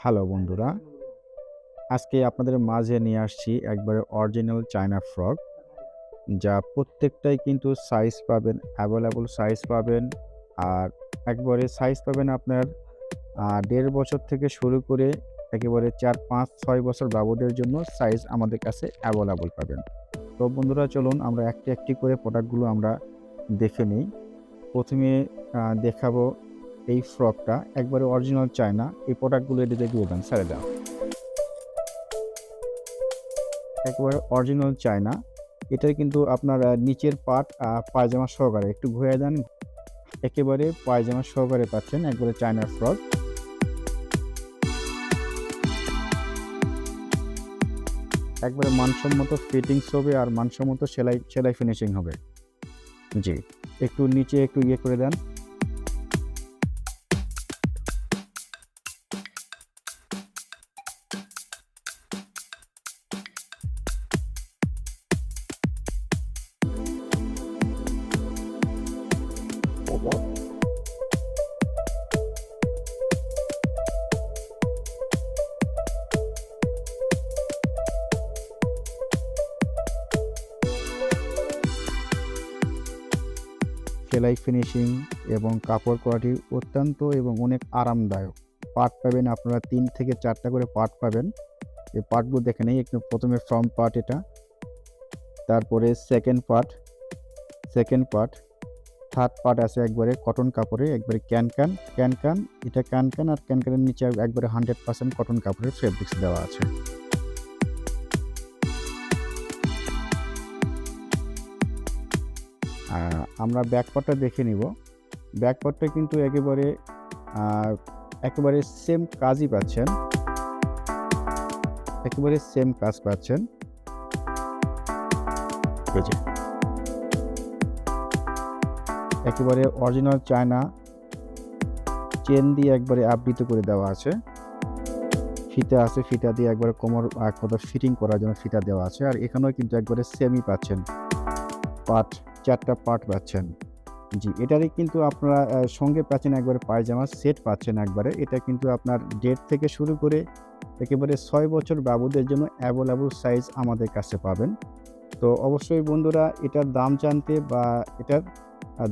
Hello বন্ধুরা, আজকে আপনাদের মাঝে নিয়ে আসছি একবারে অরিজিনাল চায়না ফ্রক যা প্রত্যেকটাই কিন্তু সাইজ পাবেন অ্যাভেলেবল সাইজ পাবেন, আর একবারে সাইজ পাবেন আপনার দেড় বছর থেকে শুরু করে একেবারে চার, পাঁচ, ছয় বছর বাবুদের জন্য সাইজ আমাদের কাছে অ্যাভেলেবল পাবেন। তো বন্ধুরা, চলুন আমরা একটি একটি করে প্রোডাক্টগুলো আমরা দেখে নিই। প্রথমে দেখাবো এই ফ্রকটা একবারে অরিজিনাল চায়না এই প্রোডাক্টগুলো এটিতে দেন ছেড়ে দেন। একবারে অরিজিনাল চায়না এটার কিন্তু আপনার নিচের পাট পায়জামা সহকারে, একটু ঘুরে দেন। একেবারে পায়জামা সহকারে পাচ্ছেন একবারে চায়নার ফ্রক একবারে মানসম্মত ফিটিংস হবে আর মানসম্মত সেলাই সেলাই ফিনিশিং হবে। জি, একটু নিচে একটু ইয়ে করে দেন। সেলাই ফিনিশিং এবং কাপড় কোয়ালিটি অত্যন্ত এবং অনেক আরামদায়ক। পার্ট পাবেন আপনারা তিন থেকে চারটা করে পার্ট পাবেন। এই পার্টগুলো দেখে নেই, একটু প্রথমে ফ্রন্ট পার্ট এটা, তারপরে second part second part third part আছে একবারে, কটন কাপড়ে একবারে ক্যান ক্যান ক্যান ক্যান, এটা ক্যান ক্যান আর ক্যান ক্যানের নিচে একবারে হান্ড্রেড পার্সেন্ট কটন কাপড়ের ফেব্রিক্স দেওয়া আছে। আমরা ব্যাকপার্টটা দেখে নিব। ব্যাকপার্টটা কিন্তু একেবারে একেবারে সেম কাজই পাচ্ছেন। একেবারে সেম কাজ পাচ্ছেন। যে। একেবারে অরিজিনাল চায়না চেন দিয়ে একবারে আবৃত করে দেওয়া আছে। ফিতা আছে, ফিতা দিয়ে একবারে কোমর কোথাও ফিটিং করার জন্য ফিতা দেওয়া আছে। আর এখানেও কিন্তু একবারে সেমই পাচ্ছেন। পাট, চারটা পার্ট পাচ্ছেন। জি, এটারই কিন্তু আপনারা সঙ্গে পাচ্ছেন একবারে পায়জামা সেট পাচ্ছেন একবারে। এটা কিন্তু আপনার ডেট থেকে শুরু করে একেবারে ছয় বছর বাবুদের জন্য অ্যাভেলেবল সাইজ আমাদের কাছে পাবেন। তো অবশ্যই বন্ধুরা, এটার দাম জানতে বা এটার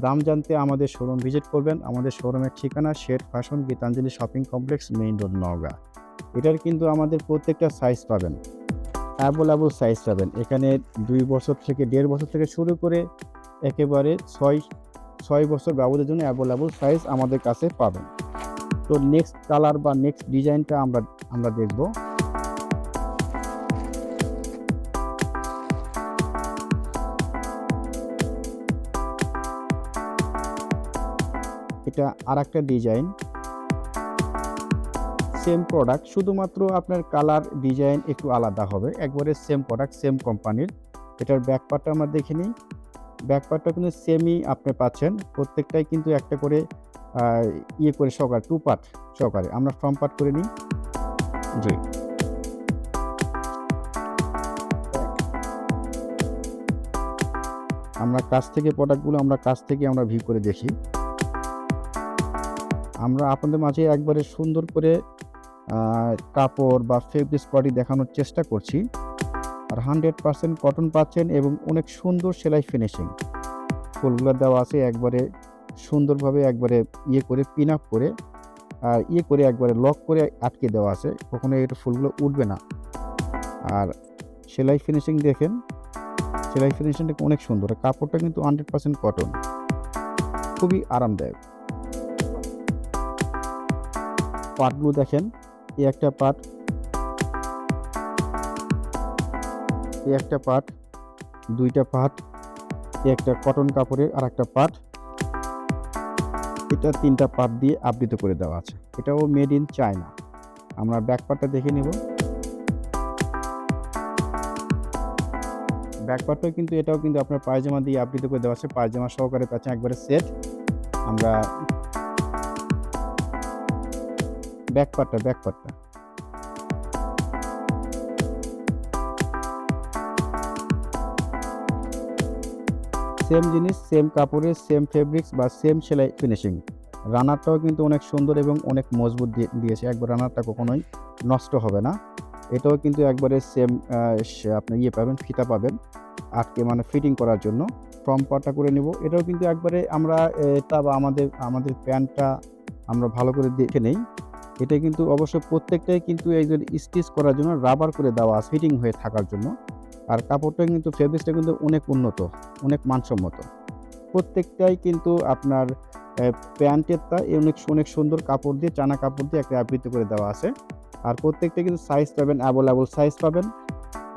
দাম জানতে আমাদের শোরুম ভিজিট করবেন। আমাদের শোরুমের ঠিকানা shade fashion Gitanjali shopping complex main road Naogaon. এটার কিন্তু আমাদের প্রত্যেকটা সাইজ পাবেন। অ্যাভেলেবল সাইজ পাবেন। এখানে দুই বছর থেকে দেড় বছর থেকে শুরু করে একেবারে ছয় ছয় বছর বাবুদের জন্য অ্যাভেলেবল সাইজ আমাদের কাছে পাবেন। তো নেক্সট কালার বা নেক্সট ডিজাইনটা আমরা আমরা দেখব। এটা আর একটা ডিজাইন সেম প্রোডাক্ট শুধুমাত্র আপনার কালার ডিজাইন একটু আলাদা হবে। একবারে সেম প্রোডাক্ট সেম কোম্পানির এটার ব্যাকপার্টটা আমরা দেখে নিই। ব্যাকপার্টটা কিন্তু সেমই আপনি পাচ্ছেন। প্রত্যেকটাই কিন্তু একটা করে ইয়ে করে সকার টু পার্ট সকারে আমরা ফ্রম পার্ট করে নিই। জি। আমরা কাছ থেকে প্রোডাক্টগুলো আমরা কাছ থেকে আমরা ভিউ করে দেখি। আমরা আপনাদের মাঝে একবারে সুন্দর করে কাপড় বা ফেব্রিক্স কোয়ালিটি দেখানোর চেষ্টা করছি। আর হান্ড্রেড পার্সেন্ট কটন পাচ্ছেন এবং অনেক সুন্দর সেলাই ফিনিশিং ফুলগুলো দেওয়া আছে একবারে সুন্দরভাবে একবারে ইয়ে করে পিন আপ করে, আর ইয়ে করে একবারে লক করে আটকে দেওয়া আছে। কখনো এটা ফুলগুলো উঠবে না। আর সেলাই ফিনিশিং দেখেন, সেলাই ফিনিশিংটা অনেক সুন্দর। কাপড়টা কিন্তু হান্ড্রেড পার্সেন্ট কটন খুবই আরামদায়ক। পাটগুলো দেখেন, এই একটা পাট। এই একটা পাট, দুইটা পাট একটা কটন কাপড়ের আর একটা পাট। এটা তিনটা পাট দিয়ে আবৃত করে দেওয়া আছে। এটাও মেড ইন চায়না আমরা ব্যাক পার্টটা দেখে নিব। ব্যাক পার্টটাও কিন্তু এটাও কিন্তু আপনার পায়জামা দিয়ে আবৃত করে দেওয়া আছে। পায়জামা সহকারে পাচ্ছেন একবারে সেট আমরা ব্যাক পার্টটা ব্যাক পার্টটা সেম জিনিস, সেম কাপড়ের সেম ফেব্রিক্স বা সেম সেলাই ফিনিশিং। রানারটাও কিন্তু অনেক সুন্দর এবং অনেক মজবুত দিয়ে- দিয়েছে। একবার রানারটা কখনোই নষ্ট হবে না। এটাও কিন্তু একবারে সেম আপনি ইয়ে পাবেন, ফিতা পাবেন আটকে মানে ফিটিং করার জন্য। ফ্রম পার্টটা করে নেব। এটাও কিন্তু একবারে আমরা এটা বা আমাদের আমাদের প্যান্টটা আমরা ভালো করে দেখে নেই। এটা কিন্তু অবশ্য প্রত্যেকটাই কিন্তু যে স্টিচ করার জন্য রাবার করে দেওয়া আছে ফিটিং হয়ে থাকার জন্য। আর কাপড়টা কিন্তু ফেব্রিক্সটা কিন্তু অনেক উন্নত, অনেক মানসম্মত। প্রত্যেকটাই কিন্তু আপনার প্যান্টের প্যান্টেরটা অনেক অনেক সুন্দর কাপড় দিয়ে, চানা কাপড় দিয়ে একটা আবৃত্তি করে দেওয়া আছে। আর প্রত্যেকটা কিন্তু সাইজ পাবেন অ্যাভেলেবল সাইজ পাবেন।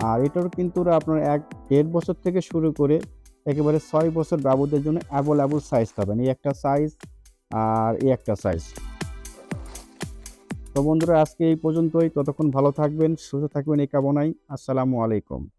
আর এটার কিন্তু আপনার এক দেড় বছর থেকে শুরু করে একেবারে ছয় বছর বাবুদের জন্য অ্যাভেলেবল সাইজ পাবেন। এই একটা সাইজ আর এই একটা সাইজ তো বন্ধুরা আজকে এই পর্যন্তই। ততক্ষণ ভালো থাকবেন সুস্থ থাকবেন এই কামনাই আসসালামু আলাইকুম।